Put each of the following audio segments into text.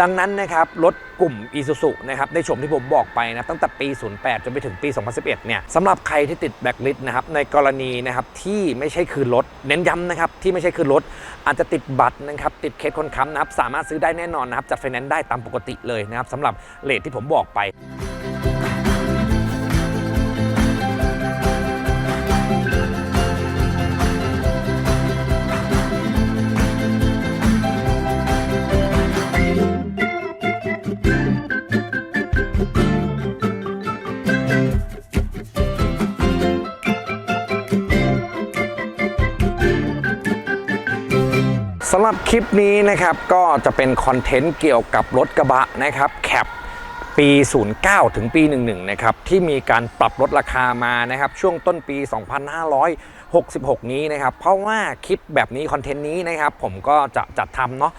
ดังนั้นนะครับรถกลุ่ม i s u z u นะครับในชมที่ผมบอกไปนะตั้งแต่ปี 08 จนไปถึงปี 2011 เนี่ยสำหรับใครที่ติดแบ็คลิสต์นะครับในกรณีนะครับที่ไม่ใช่คืนรถ เน้นย้ำนะครับที่ไม่ใช่คืนรถ อาจจะติดบัตรนะครับติดเคสคนค้ำนะครับสามารถซื้อได้แน่นอนนะครับจัดไฟแนนซ์ได้ตามปกติเลยนะครับสำหรับเลทที่ผมบอกไป คลิปนี้นะครับก็จะเป็นคอนเทนต์เกี่ยวกับรถกระบะนะครับแคปปี 09 ถึงปี 11 นะครับ ที่มีการปรับลดราคามานะครับ ช่วงต้นปี 66 นี้นะครับ เพราะว่าคลิปแบบนี้คอนเทนต์นี้นะครับ ผมก็จะจัดทำเนาะ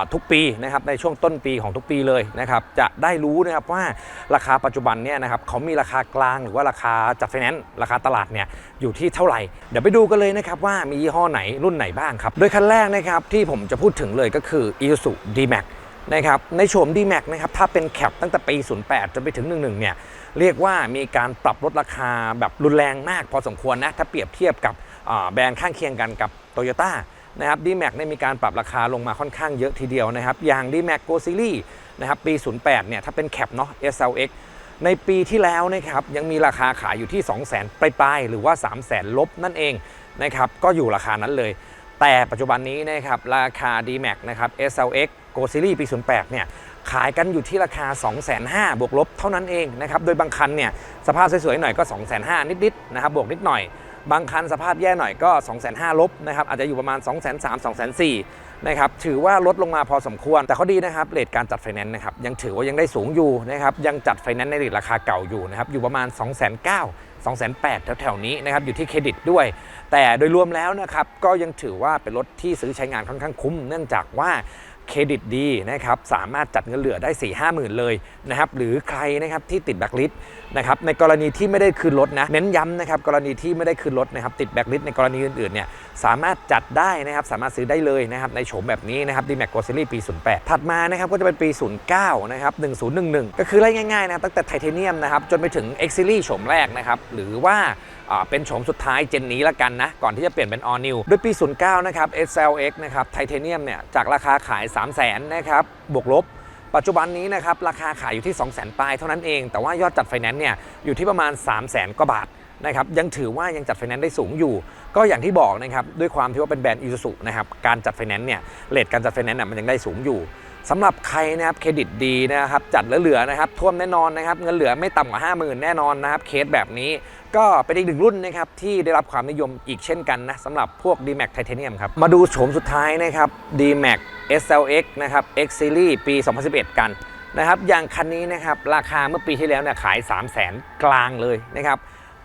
ะทุกปีนะครับในช่วงต้นปีของทุกปีเลยนะครับ จะได้รู้นะครับว่าราคาปัจจุบันเนี่ยนะครับเขามีราคากลางหรือว่าราคาจัดไฟแนนซ์ราคาตลาดเนี่ยอยู่ที่เท่าไหร่ เดี๋ยวไปดูกันเลยนะครับว่ามียี่ห้อไหนรุ่นไหนบ้างครับ โดยคันแรกนะครับที่ผมจะพูดถึงเลยก็คือ Isuzu D-Max นะครับในโฉม D-Max นะครับถ้าเป็นแคปตั้งแต่ปี 08 จนไปถึง 11 เนี่ย เรียกว่ามีการปรับลดราคาแบบรุนแรงมากพอสมควรนะ ถ้าเปรียบเทียบกับแบรนด์ข้างเคียงกันกับ Toyota นะครับ D-Max เนี่ยมีการปรับราคาลงมาค่อนข้างเยอะทีเดียวนะครับ อย่าง D-Max Go Series นะครับปี 08 เนี่ยถ้าเป็นแคปเนาะ SLX ในปีที่แล้วนะครับยังมีราคาขายอยู่ที่ 2 0 0 0 0 0ปลายๆ หรือว่า 3 0 0 0 0 0 ลบนั่นเองนะครับก็อยู่ราคานั้นเลย แต่ปัจจุบันนี้นะครับราคา D-Max นะครับ SLX Go Series ปี 08 เนี่ย ขายกันอยู่ที่ราคา2,500 บวกลบเท่านั้นเองนะครับ โดยบางคันเนี่ย สภาพสวยๆหน่อยก็2,500 นิดๆนะครับ บวกนิดหน่อย บางคันสภาพแย่หน่อยก็2,500 ลบนะครับ อาจจะอยู่ประมาณ2,300 2,400 นะครับ ถือว่าลดลงมาพอสมควร แต่เขาดีนะครับเรทการจัดไฟแนนซ์นะครับ ยังถือว่ายังได้สูงอยู่นะครับ ยังจัดไฟแนนซ์ในเรทราคาเก่าอยู่นะครับ อยู่ประมาณ2,900 2,800แถวๆนี้นะครับอยู่ที่เครดิตด้วย แต่โดยรวมแล้วนะครับก็ยังถือว่าเป็นรถที่ซื้อใช้งานค่อนข้างคุ้ม เนื่องจากว่า เครดิตดีนะครับสามารถจัดเงินเหลือได้4 5 0 0 0 0เลยนะครับหรือใครนะครับที่ติดแบ็คลิสต์นะครับในกรณีที่ไม่ได้คืนรถนะเน้นย้ำนะครับกรณีที่ไม่ได้คืนรถนะครับติดแบ็คลิสต์ในกรณีอื่นๆเนี่ยสามารถจัดได้นะครับสามารถซื้อได้เลยนะครับในโฉมแบบนี้นะครับ D-Max Go Series ปี 08 ถัดมานะครับก็จะเป็นปี 09นะครับ1011 ก็คือไล่ง่ายๆนะตั้งแต่ไทเทเนียมนะครับจนไปถึง X Series โฉมแรกนะครับหรือว่าเป็นโฉมสุดท้ายเจนนี้ละกันนะ ก่อนที่จะเปลี่ยนเป็น All New ด้วยปี 09 นะครับ SLX นะครับไทเทเนียมเนี่ยจากราคาขาย 3 0 0 0 0 0นะครับบวกลบปัจจุบันนี้นะครับราคาขายอยู่ที่ 2 0 0 0 0 0ปลายเท่านั้นเอง แต่ว่ายอดจัดไฟแนนซ์เนี่ยอยู่ที่ประมาณ 3 0 0 0 0 0กว่าบาทนะครับยังถือว่ายังจัดไฟแนนซ์ได้สูงอยู่ ก็อย่างที่บอกนะครับด้วยความที่ว่าเป็นแบรนด์ Isuzu นะครับการจัดไฟแนนซ์เนี่ยเลทการจัดไฟแนนซ์มันยังได้สูงอยู่ สำหรับใครนะครับเครดิตดีนะครับจัดเหลือๆนะครับท่วมแน่นอนนะครับเงินเหลือไม่ต่ำกว่า 50,000 แน่นอนนะครับเคสแบบนี้ก็เป็นอีกหนึ่งรุ่นนะครับที่ได้รับความนิยมอีกเช่นกันนะสำหรับพวก D-Max Titanium ครับมาดูโฉมสุดท้ายนะครับ D-Max SLX นะครับ X Series ปี 2011 กันนะครับอย่างคันนี้นะครับราคาเมื่อปีที่แล้วเนี่ยขาย 3 0 0 0 0 0 กลางเลยนะครับ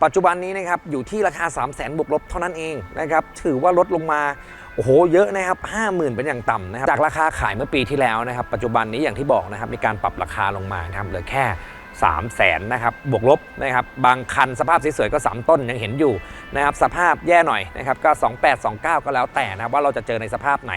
ปัจจุบันนี้นะครับอยู่ที่ราคา 3 0 0 0 0นบวกลบเท่านั้นเองนะครับถือว่าลดลงมาโอ้โหเยอะนะครับ50,000 เป็นอย่างต่ำนะครับจากราคาขายเมื่อปีที่แล้วนะครับปัจจุบันนี้อย่างที่บอกนะครับมีการปรับราคาลงมานะครับเหลือแค่ 3 0 0แสนนะครับบวกลบนะครับบางคันสภาพสวยๆก็ 3 ต้นยังเห็นอยู่นะครับสภาพแย่หน่อยนะครับก็ 28 29 ก็แล้วแต่นะว่าเราจะเจอในสภาพไหน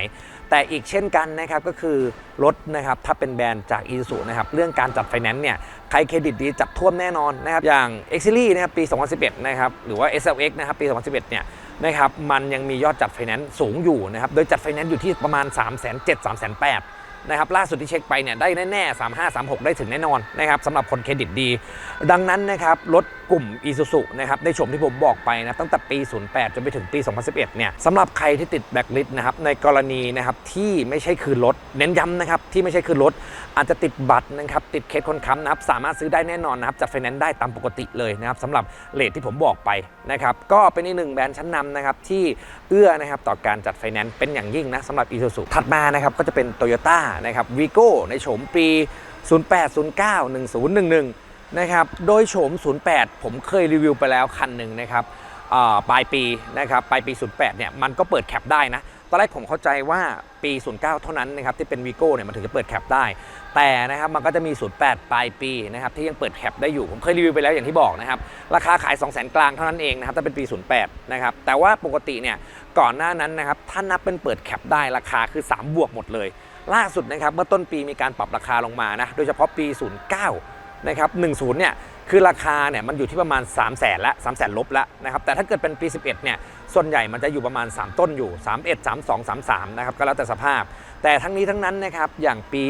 แต่อีกเช่นกันนะครับก็คือรถนะครับถ้าเป็นแบรนด์จากอีซูนะครับเรื่องการจัดไฟแนนซ์เนี่ยใครเครดิตดีจัดท่วมแน่นอนนะครับอย่าง X Series นะครับปี 2011นะครับหรือว่า SLX นะครับปี 2011เนี่ยนะครับมันยังมียอดจัดไฟแนนซ์สูงอยู่นะครับโดยจัดไฟแนนซ์อยู่ที่ประมาณ 3 7 0 0 0 3 8 0 0 นะครับล่าสุดที่เช็คไปเนี่ยได้แน่ๆ35 36 ได้ถึงแน่นอนนะครับสำหรับคนเครดิตดี ดังนั้นนะครับรถกลุ่ม i s u z u นะครับในโฉมที่ผมบอกไปนะตั้งแต่ปี 08 จนไปถึงปี 2011 เนี่ยสำหรับใครที่ติดแบ็คลิสต์นะครับในกรณีนะครับที่ไม่ใช่คืนรถ เน้นย้ำนะครับที่ไม่ใช่คืนรถ อาจจะติดบัตรนะครับติดเคสคนค้ำนะครับสามารถซื้อได้แน่นอนนะครับจัดไฟแนนซ์ได้ตามปกติเลยนะครับสำหรับเลทที่ผมบอกไปนะครับก็เป็นอีกหนึ่งแบรนด์ชั้นนำนะครับที่ เอื้อนะครับต่อการจัดไฟแนนซ์เป็นอย่างยิ่งนะสำหรับ i s u z u ถัดมานะครับก็จะเป็น Toyota นะครับ Vigo ในโฉมปี 08 09 1011 นะครับ โดยโฉม 08 ผมเคยรีวิวไปแล้วคันหนึ่งนะครับปลายปีนะครับปลายปี 08 เนี่ยมันก็เปิดแคปได้นะ ตอนแรกผมเข้าใจว่าปี 09 เท่านั้นนะครับที่เป็นวีโก้เนี่ยมันถึงจะเปิดแคปได้ แต่นะครับมันก็จะมี 08 ปลายปีนะครับที่ยังเปิดแคปได้อยู่ ผมเคยรีวิวไปแล้วอย่างที่บอกนะครับราคาขาย2 0 0 0 0 0กลางเท่านั้นเองนะครับถ้าเป็นปี 08 นะครับแต่ว่าปกติเนี่ยก่อนหน้านั้นนะครับถ้านับเป็นเปิดแคปได้ราคาคือ 3 บวกหมดเลย ล่าสุดนะครับเมื่อต้นปีมีการปรับราคาลงมานะโดยเฉพาะปี 09 นะครับ 10 เนี่ยคือราคาเนี่ยมันอยู่ที่ประมาณ 3 0 0แสนละ3 0 0แสนลบล้วนะครับแต่ถ้าเกิดเป็นปี 11 เนี่ย ส่วนใหญ่มันจะอยู่ประมาณ 3 ต้นอยู่ 31 32 33 นะครับ ก็แล้วแต่สภาพ แต่ทั้งนี้ทั้งนั้นนะครับ อย่างปี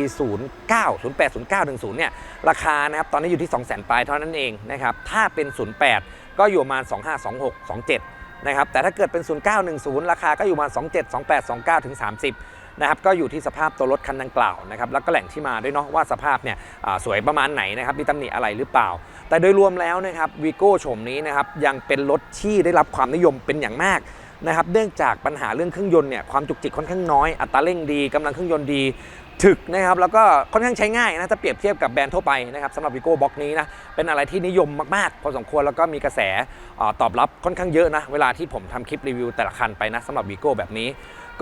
09 08 09 10 เนี่ย ราคานะครับ ตอนนี้อยู่ที่ 2 0 0 0 0 0ปลายเท่านั้นเองนะครับ ถ้าเป็น 08 ก็อยู่ประมาณ 25 26 27 นะครับ แต่ถ้าเกิดเป็น 0910 ราคาก็อยู่ประมาณ 27 28 29 ถึง 30 นะครับก็อยู่ที่สภาพตัวรถคันดังกล่าวนะครับแล้วก็แหล่งที่มาด้วยเนาะว่าสภาพเนี่ยสวยประมาณไหนนะครับมีตำหนิอะไรหรือเปล่า แต่โดยรวมแล้วนะครับวีโก้โฉมนี้นะครับยังเป็นรถที่ได้รับความนิยมเป็นอย่างมากนะครับเนื่องจากปัญหาเรื่องเครื่องยนต์เนี่ยความจุกจิกค่อนข้างน้อย อัตราเร่งดีกำลังเครื่องยนต์ดีถึกนะครับแล้วก็ค่อนข้างใช้ง่ายนะถ้าเปรียบเทียบกับแบรนด์ทั่วไปนะครับสำหรับวิโก้บ็อกนี้นะเป็นอะไรที่นิยมมากๆ พอสมควรแล้วก็มีกระแสตอบรับค่อนข้างเยอะนะ เวลาที่ผมทำคลิปรีวิวแต่ละคันไปนะสำหรับวิโก้แบบนี้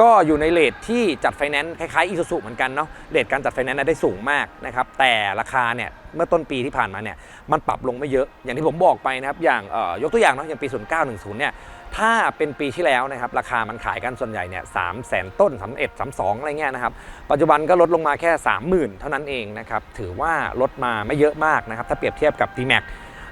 ก็อยู่ในเลทที่จัดไฟแนนซ์คล้ายๆอีซูซูเหมือนกันเนาะเลทการจัดไฟแนนซ์นะได้สูงมากนะครับแต่ราคาเนี่ยเมื่อต้นปีที่ผ่านมาเนี่ยมันปรับลงไม่เยอะ อย่างที่ผมบอกไปนะครับอย่างยกตัวอย่างเนาะอย่างปี 0910เนี่ยถ้าเป็นปีที่แล้วนะครับราคามันขายกันส่วนใหญ่เนี่ยสามแสนต้นสามเอ็ดสามสองอะไรเงี้ยนะครับปัจจุบันก็ลดลงมาแค่ 30,000 เท่านั้นเองนะครับถือว่าลดมาไม่เยอะมากนะครับถ้าเปรียบเทียบกับ d m a x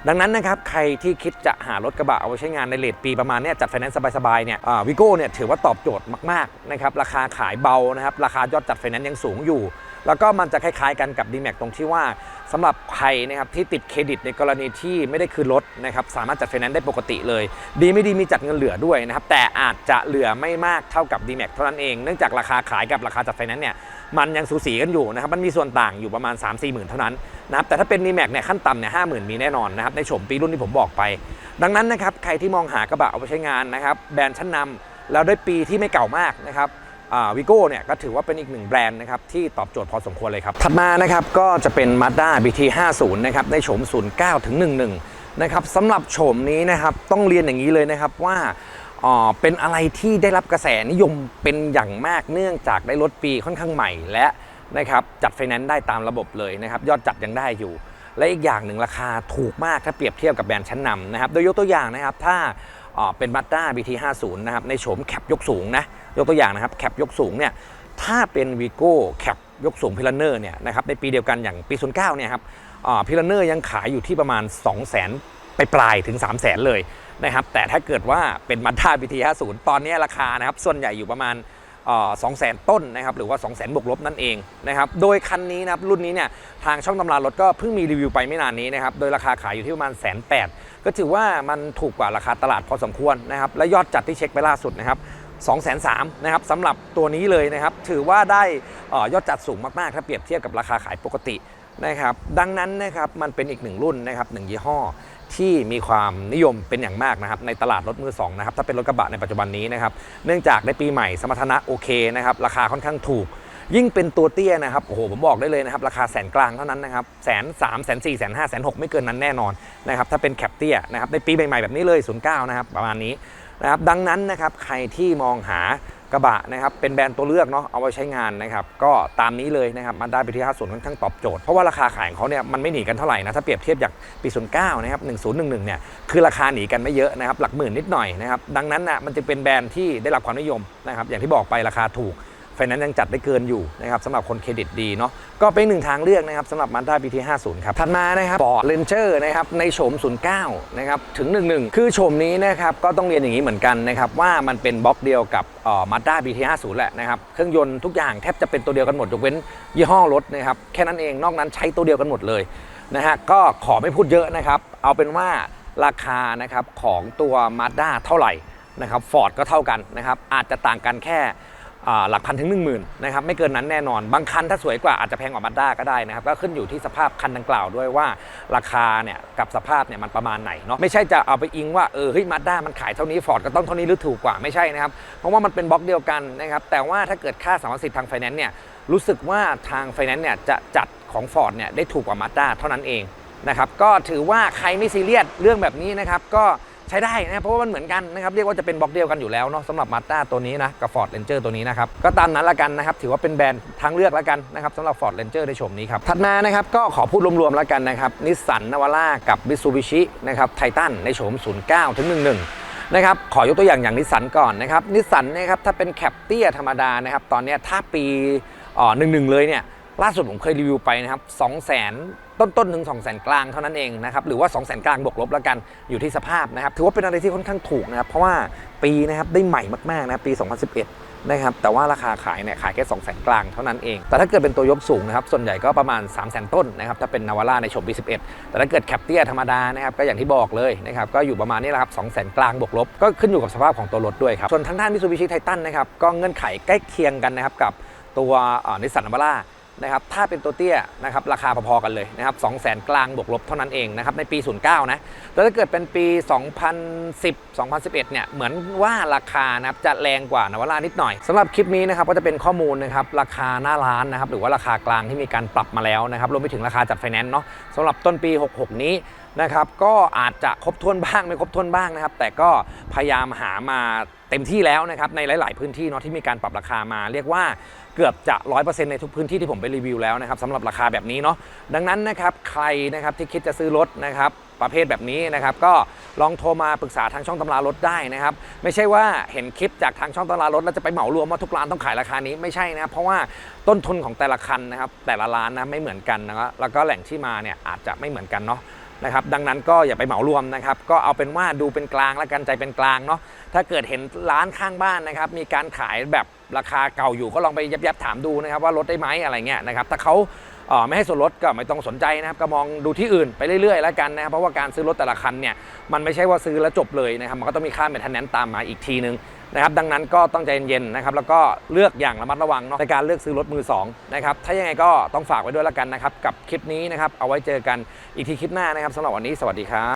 ดังนั้นนะครับใครที่คิดจะหารถกระบะเอาไว้ใช้งานในเลทปีประมาณเนี้ยจัดไฟแนนซ์สบายๆเนี่ยวิโก้เนี่ยถือว่าตอบโจทย์มากๆนะครับราคาขายเบานะครับราคายอดจัดไฟแนนซ์ยังสูงอยู่ แล้วก็มันจะคล้ายๆกันกับ d m a x ตรงที่ว่าสำหรับใครนะครับที่ติดเครดิตในกรณีที่ไม่ได้คืนรถนะครับสามารถจัดไฟแนนซ์ได้ปกติเลย ดีไม่ดีมีจัดเงินเหลือด้วยนะครับแต่อาจจะเหลือไม่มากเท่ากับ d m a x เท่านั้นเองเนื่องจากราคาขายกับราคาจัดไฟแนนซ์เนี่ยมันยังสูสีกันอยู่นะครับมันมีส่วนต่างอยู่ประมาณ 3 4หมื่นเท่านั้นนะครับแต่ถ้าเป็น d m a x เนี่ยขั้นต่ำเนี่ยห้าหมื่นมีแน่นอนนะครับในโฉมปีรุ่นที่ผมบอกไป ดังนั้นนะครับใครที่มองหากระบะเอาไปใช้งานนะครับแบรนด์ชั้นนำแล้วด้ปีที่ไม่เก่ามากนะครับ วิโก้เนี่ยก็ถือว่าเป็นอีกหนึ่งแบรนด์นะครับที่ตอบโจทย์พอสมควรเลยครับ ถัดมานะครับก็จะเป็น Mazda BT 50 นะครับในโฉม 09ถึง11 นะครับสำหรับโฉมนี้นะครับต้องเรียนอย่างนี้เลยนะครับว่าอ่าเป็นอะไรที่ได้รับกระแสนิยมเป็นอย่างมากเนื่องจากได้รถปีค่อนข้างใหม่และนะครับจัดไฟแนนซ์ได้ตามระบบเลยนะครับยอดจัดยังได้อยู่ และอีกอย่างหนึ่งราคาถูกมากถ้าเปรียบเทียบกับแบรนด์ชั้นนำนะครับโดยยกตัวอย่างนะครับถ้า เป็น Mazda BT 50 นะครับในโฉมแคปยกสูงนะยกตัวอย่างนะครับแคปยกสูงเนี่ยถ้าเป็นวีโก้แคปยกสูงพิลเนอร์เนี่ยนะครับในปีเดียวกันอย่างปี 09เนี่ยครับพิลเนอร์ยังขายอยู่ที่ประมาณ 2 0 0 0 0 0ไปปลายถึง 3 0 0 0 0 0 เลยนะครับแต่ถ้าเกิดว่าเป็น Mazda BT 50 ตอนนี้ราคานะครับส่วนใหญ่อยู่ประมาณ สองแสนต้นนะครับหรือว่า 2 0 0แสนบวกลบนั่นเองนะครับโดยคันนี้นะครับรุ่นนี้เนี่ยทางช่องตำรารถก็เพิ่งมีรีวิวไปไม่นานนี้นะครับโดยราคาขายอยู่ที่ประมาณแสนแปดก็ถือว่ามันถูกกว่าราคาตลาดพอสมควรนะครับและยอดจัดที่เช็คไปล่าสุดนะครับ2 3 0 0 0นะครับสำหรับตัวนี้เลยนะครับถือว่าได้ออยอดจัดสูงมาก ๆ ถ้าเปรียบเทียบกับราคาขายปกตินะครับดังนั้นนะครับมันเป็นอีกหนึ่งรุ่นนะครับหนึ่งยี่ห้อ ที่มีความนิยมเป็นอย่างมากนะครับในตลาดรถมือสองนะครับถ้าเป็นรถกระบะในปัจจุบันนี้นะครับเนื่องจากในปีใหม่สมรรถนะโอเคนะครับราคาค่อนข้างถูก ยิ่งเป็นตัวเตี้ยนะครับโอ้โหผมบอกได้เลยนะครับราคาแสนกลางเท่านั้นนะครับแสนสามแสนสี่แสนห้าแสนหกไม่เกินนั้นแน่นอนนะครับถ้าเป็นแคปเตี้ยนะครับในปีใหม่ๆแบบนี้เลย09นะครับประมาณนี้นะครับดังนั้นนะครับใครที่มองหา กระบะนะครับเป็นแบรนด์ตัวเลือกเนาะเอาไว้ใช้งานนะครับก็ตามนี้เลยนะครับมาได้ไปที่ห้าส่วนค่อนข้างตอบโจทย์เพราะว่าราคาขายของเขาเนี่ยมันไม่หนีกันเท่าไหร่นะถ้าเปรียบเทียบจากปี09นะครับ1011เนี่ยคือราคาหนีกันไม่เยอะนะครับหลักหมื่นนิดหน่อยนะครับดังนั้นนะมันจะเป็นแบรนด์ที่ได้รับความนิยมนะครับอย่างที่บอกไปราคาถูก ฟแนนซ์ยังจัดได้เกินอยู่นะครับสำหรับคนเครดิตดีเนาะก็เป็นหนึ่งทางเลือกนะครับสำหรับ Mazda BT 50ครับถัดมานะครับ Ford Ranger นะครับในโฉม09นย์เก้านะครับถึง11คือโฉมนี้นะครับก็ต้องเรียนอย่างนี้เหมือนกันนะครับว่ามันเป็นบล็อกเดียวกับเอ่อ Mazda BT 50แหละนะครับเครื่องยนต์ทุกอย่างแทบจะเป็นตัวเดียวกันหมดยกเว้นยี่ห้อรถนะครับแค่นั้นเองนอกนั้นใช้ตัวเดียวกันหมดเลยนะฮะก็ขอไม่พูดเยอะนะครับเอาเป็นว่าราคานะครับของตัว Mazda เท่าไหร่นะครับฟอร์ดก็เท่ากันนะครับอาจจะต่างกันแค่อ่า หลักพันถึง 1 0,000นะครับไม่เกินนั้นแน่นอน บางคันถ้าสวยกว่าอาจจะแพงกว่ามาด้าก็ได้นะครับก็ขึ้นอยู่ที่สภาพคันดังกล่าวด้วยว่าราคาเนี่ยกับสภาพเนี่ยมันประมาณไหนเนาะไม่ใช่จะเอาไปอิงว่าเออเฮ้ยมาด้ามันขายเท่านี้ฟอร์ดก็ต้องเท่านี้หรือถูกกว่าไม่ใช่นะครับเพราะว่ามันเป็นบล็อกเดียวกันนะครับแต่ว่าถ้าเกิดค่าสามสิทธิ์ทางไฟแนนซ์เนี่ยรู้สึกว่าทางไฟแนนซ์เนี่ยจะจัดของฟอร์ดเนี่ยได้ถูกกว่ามาด้าเท่านั้นเองนะครับก็ถือว่าใครไม่ซีเรียสเรื่องแบบนี้นะครับก็ ใช้ได้นะเพราะว่ามันเหมือนกันนะครับเรียกว่าจะเป็นบล็อกเดียวกันอยู่แล้วเนาะสำหรับมาสด้าตัวนี้นะกับ Ford Ranger ตัวนี้นะครับก็ตามนั้นละกันนะครับถือว่าเป็นแบรนด์ทางเลือกละกันนะครับสำหรับ Ford Ranger ในโฉมนี้ครับถัดมานะครับก็ขอพูดรวมๆละกันนะครับนิสสันนาวาร่ากับ Mitsubishi นะครับไททันในโฉม 09ถึง11นะครับขอยกตัวอย่างอย่างนิสสันก่อนนะครับนิสสันนะครับถ้าเป็นแคปเตี้ยธรรมดานะครับตอนนี้ถ้าปีอ๋อหนึ่งหนึ่งเลยเนี่ย ล่าสุดผมเคยรีวิวไปนะครับ2 0 0 0 0ต้นต้นๆถึง2 0 0 0 0กลางเท่านั้นเองนะครับหรือว่า 2 0 0 0 0กลางบวกลบแล้วกันอยู่ที่สภาพนะครับถือว่าเป็นอะไรที่ค่อนข้างถูกนะครับเพราะว่าปีนะครับได้ใหม่มากๆนะครับปี 2011นะครับแต่ว่าราคาขายเนี่ยขายแค่ 2 0 0 0 0กลางเท่านั้นเอง แต่ถ้าเกิดเป็นตัวยกสูงนะครับส่วนใหญ่ก็ประมาณ 3 0 0 0 0ต้นนะครับถ้าเป็นนาวาร่าในโฉมปี 11 แต่ถ้าเกิดแคปเตียธรรมดานะครับก็อย่างที่บอกเลยนะครับก็อยู่ประมาณนี้แหละครับ2 0 0 0 0กลางบวกลบก็ขึ้นอยู่กับสภาพของตัวรถด้วยครับส่วนทางด้านมิ t ูบิชิไททันนะครับก็เงื่อนไขใกล้เคียงกันนะครับกับตัวนิสสันนาวาร่า นะครับถ้าเป็นตัวเตี้ยนะครับราคาพอๆกันเลยนะครับ2 0 0 0 0 0กลางบวกลบเท่านั้นเองนะครับในปี 09 นะแต่ถ้าเกิดเป็นปี 2010 2011 เนี่ยเหมือนว่าราคานะครับจะแรงกว่านวาร่านิดหน่อยสำหรับคลิปนี้นะครับก็จะเป็นข้อมูลนะครับราคาหน้าร้านนะครับหรือว่าราคากลางที่มีการปรับมาแล้วนะครับรวมไปถึงราคาจัดไฟแนนซ์เนาะสำหรับต้นปี 66 นี้นะครับก็อาจจะครบถ้วนบ้างไม่ครบถ้วนบ้างนะครับแต่ก็พยายามหามา เต็มที่แล้วนะครับในหลาย ๆ พื้นที่เนาะที่มีการปรับราคามา เรียกว่าเกือบจะ 100%ในทุกพื้นที่ที่ผมไปรีวิวแล้วนะครับสำหรับราคาแบบนี้เนาะดังนั้นนะครับใครนะครับที่คิดจะซื้อรถนะครับประเภทแบบนี้นะครับก็ลองโทรมาปรึกษาทางช่องตำรารถได้นะครับ ไม่ใช่ว่าเห็นคลิปจากทางช่องตำรารถแล้วจะไปเหมารวมว่าทุกร้านต้องขายราคานี้ไม่ใช่นะครับเพราะว่าต้นทุนของแต่ละคันนะครับแต่ละร้านนะไม่เหมือนกันนะครับแล้วก็แหล่งที่มาเนี่ยอาจจะไม่เหมือนกันเนาะ นะครับดังนั้นก็อย่าไปเหมารวมนะครับก็เอาเป็นว่าดูเป็นกลางและกันใจเป็นกลางเนาะถ้าเกิดเห็นร้านข้างบ้านนะครับมีการขายแบบ ราคาเก่าอยู่ก็ลองไปยับยับถามดูนะครับว่าลดได้ไหมอะไรเงี้ยนะครับถ้าเขาไม่ให้ส่วนลดก็ไม่ต้องสนใจนะครับก็มองดูที่อื่นไปเรื่อยๆแล้วกันนะครับเพราะว่าการซื้อรถแต่ละคันเนี่ยมันไม่ใช่ว่าซื้อแล้วจบเลยนะครับมันก็ต้องมีค่าเมนเทนแนนตามมาอีกทีนึงนะครับดังนั้นก็ต้องใจเย็นๆนะครับแล้วก็เลือกอย่างระมัดระวังเนาะในการเลือกซื้อรถมือสองนะครับถ้ายังไงก็ต้องฝากไว้ด้วยแล้วกันนะครับกับคลิปนี้นะครับเอาไว้เจอกันอีกทีคลิปหน้านะครับสำหรับวันนี้สวัสดีครับ